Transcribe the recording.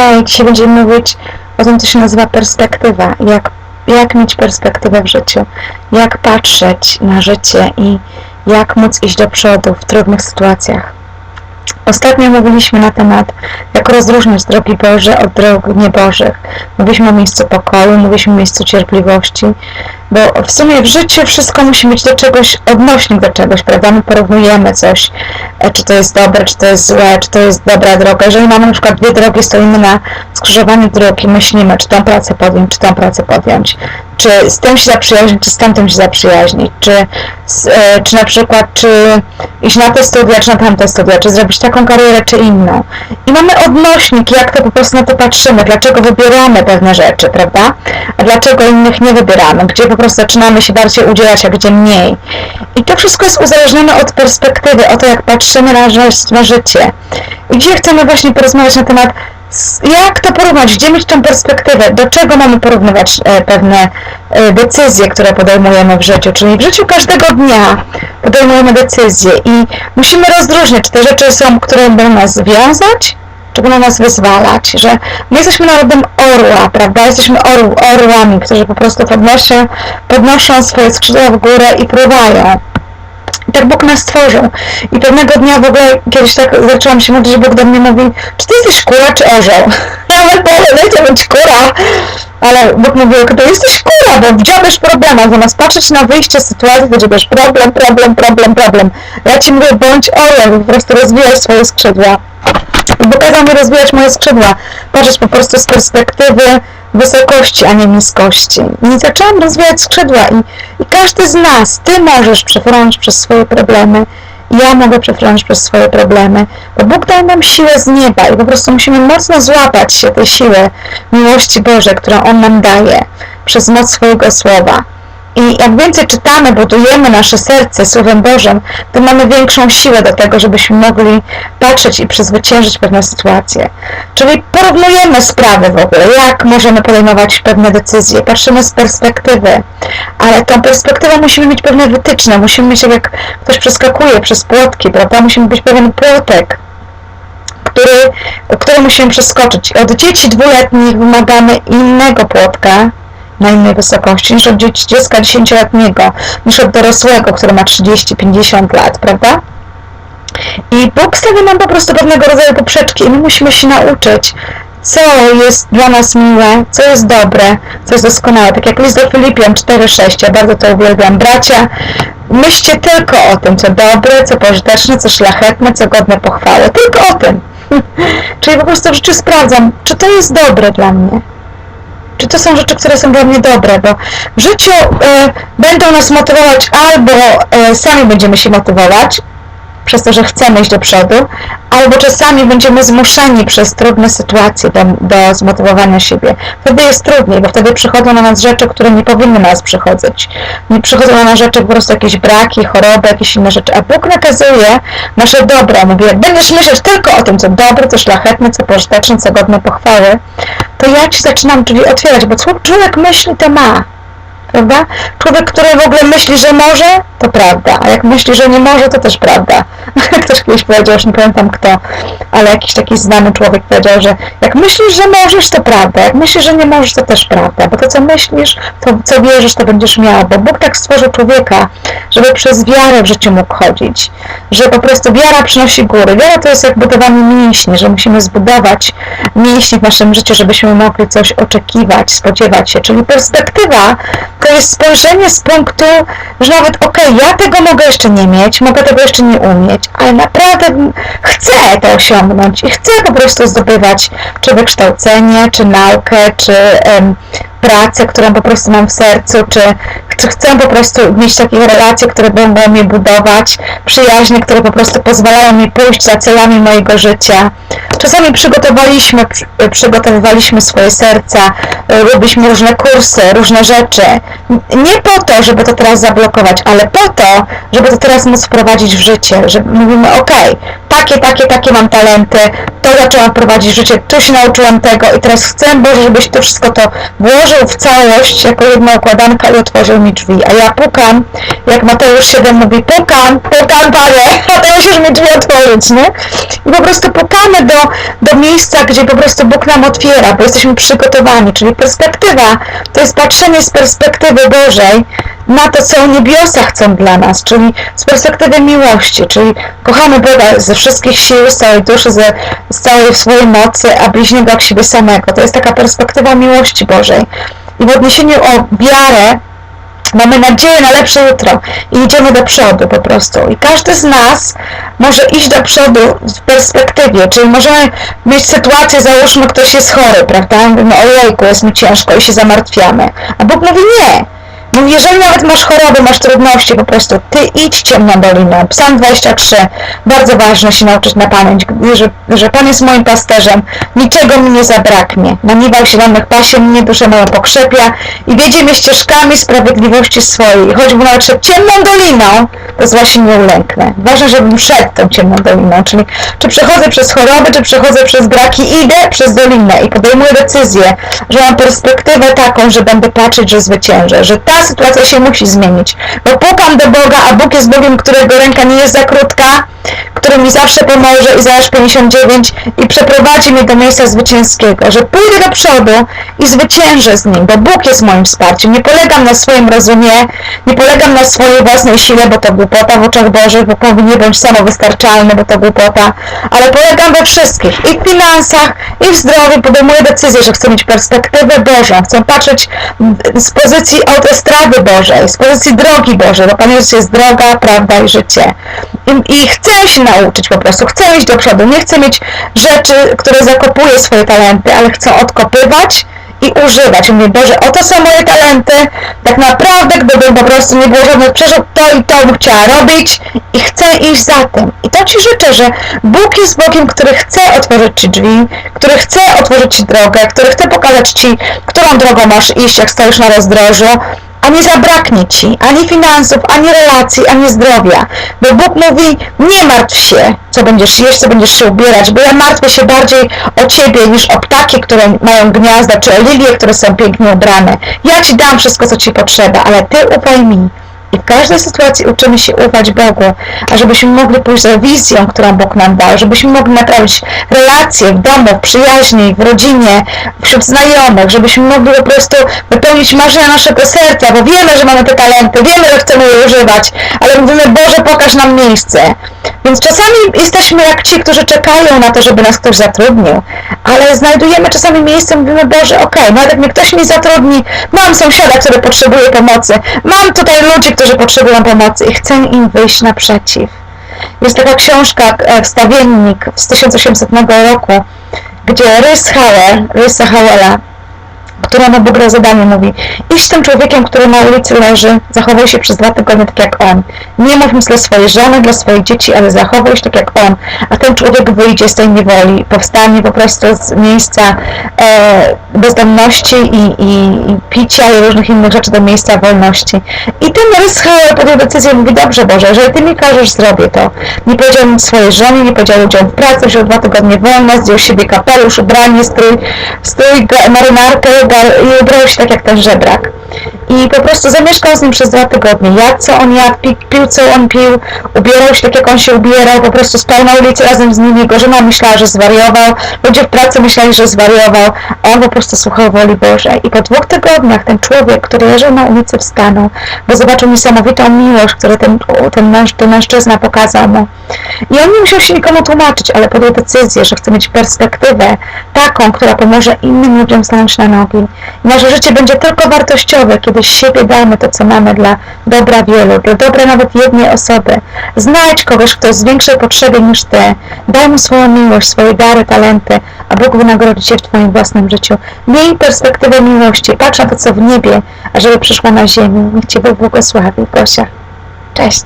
Hej, dzisiaj będziemy mówić o tym, co się nazywa perspektywa. Jak, jak mieć perspektywę w życiu, jak patrzeć na życie i jak móc iść do przodu w trudnych sytuacjach. Ostatnio mówiliśmy na temat, jak rozróżniać drogi Boże od dróg niebożych. Mówiliśmy o miejscu pokoju, mówiliśmy o miejscu cierpliwości, bo w sumie w życiu wszystko musi mieć do czegoś, odnośnik do czegoś, prawda? My porównujemy coś, e, czy to jest dobre, czy to jest złe, czy to jest dobra droga. Jeżeli mamy na przykład dwie drogi, stoimy na skrzyżowaniu dróg i myślimy, czy tą pracę podjąć, czy tą pracę podjąć, czy z tym się zaprzyjaźnić, czy z tamtym się zaprzyjaźnić, czy, z, e, czy na przykład, czy iść na te studia, czy na tamte studia, czy zrobić taką karierę, czy inną. I mamy odnośnik, jak to po prostu na to patrzymy, dlaczego wybieramy pewne rzeczy, prawda? A dlaczego innych nie wybieramy, gdzie po prostu zaczynamy się bardziej udzielać, a gdzie mniej. I to wszystko jest uzależnione od perspektywy, o to, jak patrzymy na, na życie. I dzisiaj chcemy właśnie porozmawiać na temat jak to porównać, gdzie mieć tą perspektywę, do czego mamy porównywać e, pewne e, decyzje, które podejmujemy w życiu, czyli w życiu każdego dnia podejmujemy decyzje i musimy rozróżniać, czy te rzeczy są, które będą nas wiązać, czy będą nas wyzwalać, że my jesteśmy narodem orła, prawda, jesteśmy orł, orłami, którzy po prostu podnoszą, podnoszą swoje skrzydła w górę i pływają. Tak Bóg nas stworzył. I pewnego dnia w ogóle kiedyś tak zaczęłam się modlić, że Bóg do mnie mówi, czy ty jesteś kura, czy orzeł? Ja mówię, dajcie być kura. Ale Bóg mówił, to jesteś kura, bo dziabiesz problemach. Zamiast patrzeć na wyjście z sytuacji, to dziabiesz problem, problem, problem, problem. Ja ci mówię, bądź orłem, po prostu rozwijaj swoje skrzydła. I Bóg kazał mi rozwijać moje skrzydła, patrzeć po prostu z perspektywy wysokości, a nie niskości. I zaczęłam rozwijać skrzydła i, i każdy z nas, ty możesz przefrąć przez swoje problemy, ja mogę przefrąć przez swoje problemy, bo Bóg dał nam siłę z nieba i po prostu musimy mocno złapać się tej siły miłości Bożej, którą On nam daje przez moc swojego słowa. I jak więcej czytamy, budujemy nasze serce Słowem Bożym, to mamy większą siłę do tego, żebyśmy mogli patrzeć i przezwyciężyć pewne sytuacje. Czyli porównujemy sprawy w ogóle, jak możemy podejmować pewne decyzje, patrzymy z perspektywy, ale tą perspektywę musimy mieć pewne wytyczne, musimy mieć, jak ktoś przeskakuje przez płotki, prawda, musimy być pewien płotek, który, który musimy przeskoczyć. Od dzieci dwuletnich wymagamy innego płotka, na innej wysokości niż od dziecka dziesięcioletniego, niż od dorosłego, który ma 30-50 lat, prawda? I Bóg stawia nam po prostu pewnego rodzaju poprzeczki i my musimy się nauczyć, co jest dla nas miłe, co jest dobre, co jest doskonałe. Tak jak list do Filipian 4,6, ja bardzo to uwielbiam. Bracia, myślcie tylko o tym, co dobre, co pożyteczne, co szlachetne, co godne pochwały. Tylko o tym. Czyli po prostu w życiu sprawdzam, czy to jest dobre dla mnie czy to są rzeczy, które są dla mnie dobre, bo w życiu e, będą nas motywować albo e, sami będziemy się motywować przez to, że chcemy iść do przodu, albo czasami będziemy zmuszeni przez trudne sytuacje do, do zmotywowania siebie. Wtedy jest trudniej, bo wtedy przychodzą na nas rzeczy, które nie powinny na nas przychodzić. Nie przychodzą na nas rzeczy, po prostu jakieś braki, choroby, jakieś inne rzeczy, a Bóg nakazuje nasze dobro. Mówi, jak będziesz myśleć tylko o tym, co dobre, co szlachetne, co pożyteczne, co godne pochwały, to ja ci zaczynam drzwi otwierać, bo człowiek myśli, to ma. Prawda? Człowiek, który w ogóle myśli, że może, to prawda, a jak myśli, że nie może, to też prawda. Ktoś kiedyś powiedział, już nie pamiętam kto, ale jakiś taki znany człowiek powiedział, że jak myślisz, że możesz, to prawda, jak myślisz, że nie możesz, to też prawda, bo to co myślisz, to co wierzysz, to będziesz miał, bo Bóg tak stworzył człowieka, żeby przez wiarę w życiu mógł chodzić, że po prostu wiara przynosi góry. Wiara to jest jak budowanie mięśni, że musimy zbudować mięśnie w naszym życiu, żebyśmy mogli coś oczekiwać, spodziewać się, czyli perspektywa to jest spojrzenie z punktu, że nawet okej, ja tego mogę jeszcze nie mieć, mogę tego jeszcze nie umieć, ale naprawdę chcę to osiągnąć i chcę po prostu zdobywać czy wykształcenie, czy naukę, czy pracę, którą po prostu mam w sercu, czy, czy chcę po prostu mieć takie relacje, które będą mnie budować, przyjaźnie, które po prostu pozwalają mi pójść za celami mojego życia. Czasami przygotowaliśmy, przy- przygotowywaliśmy swoje serca, y, robiliśmy różne kursy, różne rzeczy. Nie po to, żeby to teraz zablokować, ale po to, żeby to teraz móc wprowadzić w życie, że mówimy, ok, takie, takie, takie mam talenty, to zaczęłam prowadzić życie, tu się nauczyłam tego i teraz chcę, Boże, żebyś to wszystko to włożył w całość jako jedna układanka i otworzył mi drzwi. A ja pukam, jak Mateusz 7 mówi, pukam, pukam Panie, a to mi drzwi otworzyć, nie? I po prostu pukamy do, do miejsca, gdzie po prostu Bóg nam otwiera, bo jesteśmy przygotowani, czyli perspektywa to jest patrzenie z perspektywy Bożej na to, co niebiosa chcą dla nas, czyli z perspektywy miłości, czyli kochamy Boga ze wszystkich sił, z całej duszy, ze, z całej swojej mocy, a bliźniego jak siebie samego. To jest taka perspektywa miłości Bożej. I w odniesieniu o wiarę mamy nadzieję na lepsze jutro i idziemy do przodu po prostu. I każdy z nas może iść do przodu w perspektywie, czyli możemy mieć sytuację, załóżmy ktoś jest chory, prawda? Mówimy, ojejku, jest mi ciężko i się zamartwiamy. A Bóg mówi nie. Jeżeli nawet masz choroby, masz trudności, po prostu ty idź ciemną doliną. Psalm 23, bardzo ważne się nauczyć na pamięć, że, że Pan jest moim pasterzem, niczego mi nie zabraknie. Na niwach zielonych pasie mnie duszę moją pokrzepia i wiedzie mnie ścieżkami sprawiedliwości swojej. Choćby nawet szedł ciemną doliną, to zła się nie ulęknę. Ważne, żebym szedł tą ciemną doliną, czyli czy przechodzę przez choroby, czy przechodzę przez braki, idę przez dolinę i podejmuję decyzję, że mam perspektywę taką, że będę patrzeć, że zwyciężę, że ta sytuacja się musi zmienić. Bo pukam do Boga, a Bóg jest Bogiem, którego ręka nie jest za krótka, który mi zawsze pomoże, Izajasz 59 i przeprowadzi mnie do miejsca zwycięskiego, że pójdę do przodu i zwyciężę z Nim, bo Bóg jest moim wsparciem. Nie polegam na swoim rozumie, nie polegam na swojej własnej sile, bo to głupota w oczach Bożych, bo mówi nie bądź samowystarczalny, bo to głupota, ale polegam we wszystkich, i w finansach, i w zdrowiu, podejmuję decyzję, że chcę mieć perspektywę Bożą, chcę patrzeć z pozycji autostrady Bożej, z pozycji drogi Bożej, bo Pan Jezus jest droga, prawda i życie. I, I chcę się nauczyć po prostu, chcę iść do przodu, nie chcę mieć rzeczy, które zakopuję swoje talenty, ale chcę odkopywać i używać. Mówię, Boże, oto są moje talenty, tak naprawdę gdybym po prostu nie było żadnych przerzut, to i to bym chciała robić i chcę iść za tym. I to Ci życzę, że Bóg jest Bogiem, który chce otworzyć Ci drzwi, który chce otworzyć Ci drogę, który chce pokazać Ci, którą drogą masz iść, jak stoisz na rozdrożu, a nie zabraknie Ci ani finansów, ani relacji, ani zdrowia. Bo Bóg mówi, nie martw się, co będziesz jeść, co będziesz się ubierać, bo ja martwię się bardziej o Ciebie niż o ptaki, które mają gniazda, czy o lilie, które są pięknie ubrane. Ja Ci dam wszystko, co Ci potrzeba, ale Ty ufaj mi. I w każdej sytuacji uczymy się ufać Bogu, a żebyśmy mogli pójść za wizją, którą Bóg nam dał, żebyśmy mogli naprawić relacje w domu, w przyjaźni, w rodzinie, wśród znajomych, żebyśmy mogli po prostu wypełnić marzenia naszego serca, bo wiemy, że mamy te talenty, wiemy, że chcemy je używać, ale mówimy, Boże, pokaż nam miejsce. Więc czasami jesteśmy jak ci, którzy czekają na to, żeby nas ktoś zatrudnił, ale znajdujemy czasami miejsce, mówimy, Boże, okej, nawet jak mnie ktoś nie zatrudni, mam sąsiada, który potrzebuje pomocy, mam tutaj ludzi, którzy potrzebują pomocy i chcę im wyjść naprzeciw. Jest taka książka, e, wstawiennik z 1800 roku, gdzie Rys Hauer, Rysa która ma Bóg zadanie mówi idź z tym człowiekiem, który na ulicy leży, zachowuj się przez dwa tygodnie tak jak on. Nie mów nic dla swojej żony, dla swoich dzieci, ale zachowuj się tak jak on. A ten człowiek wyjdzie z tej niewoli, powstanie po prostu z miejsca e, bezdomności i, i, i picia i różnych innych rzeczy do miejsca wolności. I ten Rys podjął decyzję, mówi dobrze Boże, jeżeli Ty mi każesz, zrobię to. Nie powiedział nic swojej żonie, nie powiedział ludziom w pracy, wziął dwa tygodnie wolne, zdjął siebie kapelusz, ubranie, strój, strój, marynarkę, gar- i ubrał się tak jak ten żebrak. I po prostu zamieszkał z nim przez dwa tygodnie. Jadł co on jadł, pi, pił co on pił, ubierał się tak jak on się ubierał, po prostu spał na ulicy razem z nim. Jego żona myślała, że zwariował, ludzie w pracy myśleli, że zwariował, a on po prostu słuchał woli Bożej. I po dwóch tygodniach ten człowiek, który leżał na ulicy, wstanął, bo zobaczył niesamowitą miłość, którą ten, ten, męż, ten mężczyzna pokazał mu. I on nie musiał się nikomu tłumaczyć, ale podjął decyzję, że chce mieć perspektywę taką, która pomoże innym ludziom stanąć na nogi. I nasze życie będzie tylko wartościowe, kiedy z siebie damy to, co mamy dla dobra wielu, dla dobra nawet jednej osoby. Znajdź kogoś, kto jest w większej potrzebie niż Ty. Daj mu swoją miłość, swoje dary, talenty, a Bóg wynagrodzi Cię w Twoim własnym życiu. Miej perspektywę miłości, patrz na to, co w niebie, ażeby przyszła na ziemi. Niech Cię Bóg błogosławi. Gosia. Cześć.